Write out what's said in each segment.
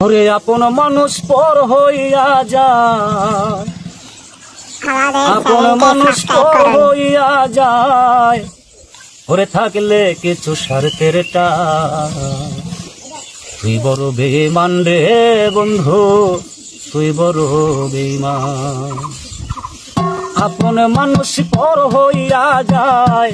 ওরে আপন মানুষ পর হইয়া যায় আপন মানুষ পর হইয়া যায়। ওরে থাকলে কিছু স্বার্থের তুই বড় বেমান রে বন্ধু তুই বড় বেমান আপন মানুষ পর হইয়া যায়।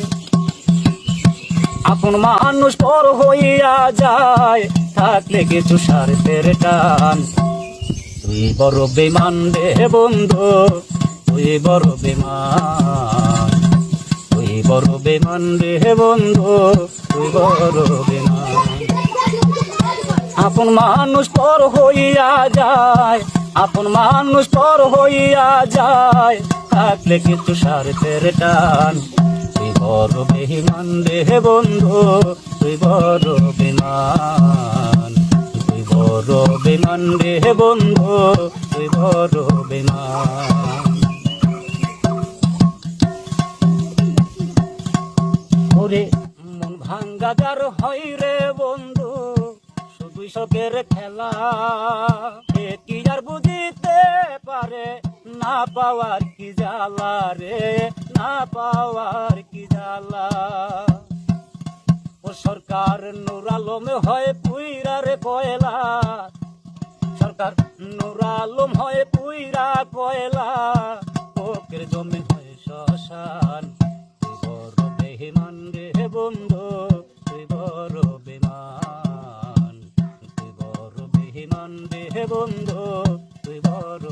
আপন মানুষ পর হইয়া যায়। থাকলে কিছু স্বার্থের টান। তুই বড় বেমান রে বন্ধু, তুই বড় বেমান তুই বড় বেমান রে বন্ধু, তুই বড় বেমান আপন মানুষ পর হইয়া যায়, আপন মানুষ পর হইয়া যায়। থাকলে কিছু স্বার্থের টান। তুই বড় বেমান রে বন্ধু, তুই বড় বেমান তুই বড় বেমান রে বন্ধু, তুই বড় বেমান ওরে, মন ভাঙ্গা যার হয় রে বন্ধু শুধুই শোকের খেলা। কি আর বুঝিতে পারে? না পাওয়ার কি জ্বালা রে? না পাওয়ার সরকার নুরালম হয় পুইরা রে পয়লা। সরকার নুরালম হয় পুইরা পয়লা। পোকের জমি হয় শশান বড় বেহিমান রে বন্ধু বড় বেমান বড় রে বন্ধু, তুই বড়